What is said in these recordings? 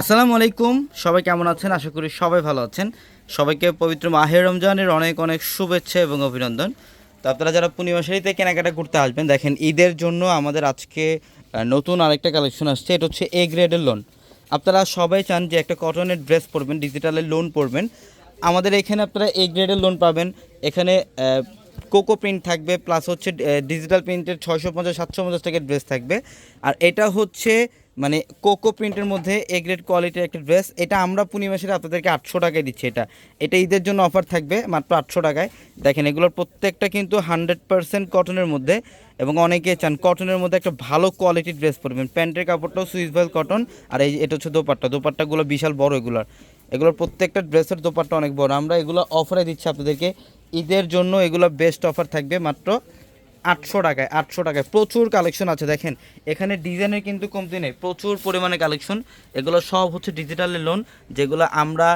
আসসালামু আলাইকুম। সবাই কেমন আছেন? আশা করি সবাই ভালো আছেন। সবাইকে পবিত্র মাহের রমজানের অনেক অনেক শুভেচ্ছা এবং অভিনন্দন। তো আপনারা যারা পূর্ণিমাশারিতে কেনাকাটা করতে আসবেন, দেখেন ঈদের জন্য আমাদের আজকে নতুন আরেকটা কালেকশন আসছে। এটা হচ্ছে এ গ্রেডের লোন আপনারা সবাই চান যে একটা কটনের ড্রেস পরবেন ডিজিটালের লোন পরবেন। আমাদের এখানে আপনারা এ গ্রেডের লোন পাবেন। এখানে কোকো প্রিন্ট থাকবে প্লাস হচ্ছে ডিজিটাল প্রিন্টের ছয়শো পঞ্চাশ, সাতশো পঞ্চাশ টাকার ড্রেস থাকবে। আর এটা হচ্ছে মানে কোকো প্রিন্টের মধ্যে এ গ্রেড কোয়ালিটির একটা ড্রেস এটা আমরা পূর্ণিমাসের আপনাদেরকে আটশো টাকায় দিচ্ছি এটা। এটা ঈদের জন্য অফার থাকবে, মাত্র আটশো টাকায়। দেখেন, এগুলোর প্রত্যেকটা কিন্তু হান্ড্রেড পার্সেন্ট কটনের মধ্যে, এবং অনেকে চান কটনের মধ্যে একটা ভালো কোয়ালিটির ড্রেস পরবেন। প্যান্টের কাপড়টাও সুইস ভেল কটন আর এই এটা হচ্ছে দোপাট্টা। দোপাট্টাগুলো বিশাল বড় এগুলোর। এগুলোর প্রত্যেকটা ড্রেসের দোপাট্টা অনেক বড়। আমরা এগুলো অফারে দিচ্ছি আপনাদেরকে। ঈদের জন্য এগুলো বেস্ট অফার থাকবে, মাত্র আটশো টাকায় আটশো টাকায়। প্রচুর কালেকশন আছে, দেখেন। এখানে ডিজাইনের কিন্তু কমতি নেই, প্রচুর পরিমাণে কালেকশন এগুলো সব হচ্ছে ডিজিটালের লোন যেগুলো আমরা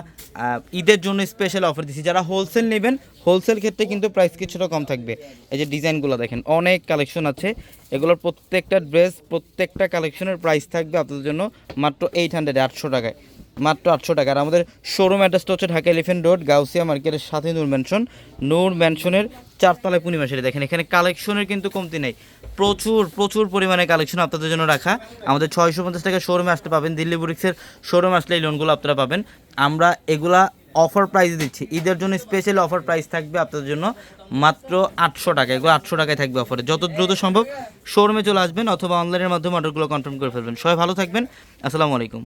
ঈদের জন্য স্পেশাল অফার দিচ্ছি। যারা হোলসেল নেবেন হোলসেল ক্ষেত্রে কিন্তু প্রাইস কিছুটা কম থাকবে। এই যে ডিজাইনগুলো দেখেন, অনেক কালেকশন আছে। এগুলোর প্রত্যেকটা ড্রেস প্রত্যেকটা কালেকশনের প্রাইস থাকবে আপনাদের জন্য মাত্র এইট হান্ড্রেড আটশো টাকায়। মাত্র আটশো টাকা। আর আমাদের শোরুম অ্যাড্রেসটা হচ্ছে ঢাকা এলিফেন্ট রোড গাউসিয়া মার্কেটের সাথে নূর ম্যানশন নূর ম্যানশনের চারতলায় পূর্ণিমাশারি দেখেন, এখানে কালেকশনের কিন্তু কমতি নেই। প্রচুর প্রচুর পরিমাণে কালেকশন আপনাদের জন্য রাখা। আমাদের ছয়শো পঞ্চাশ টাকা শোরুমে আসতে পাবেন। দিল্লি বুরিক্সের শোরুমে আসলে এই লোনগুলো আপনারা পাবেন। আমরা এগুলা অফার প্রাইস দিচ্ছি। ঈদের জন্য স্পেশাল অফার প্রাইস থাকবে আপনাদের জন্য মাত্র আটশো টাকা। এগুলো আটশো টাকায় থাকবে অফারে যত দ্রুত সম্ভব শোরুমে চলে আসবেন অথবা অনলাইনের মাধ্যমে অর্ডারগুলো কনফার্ম করে ফেলবেন। সবাই ভালো থাকবেন। আসসালামু আলাইকুম।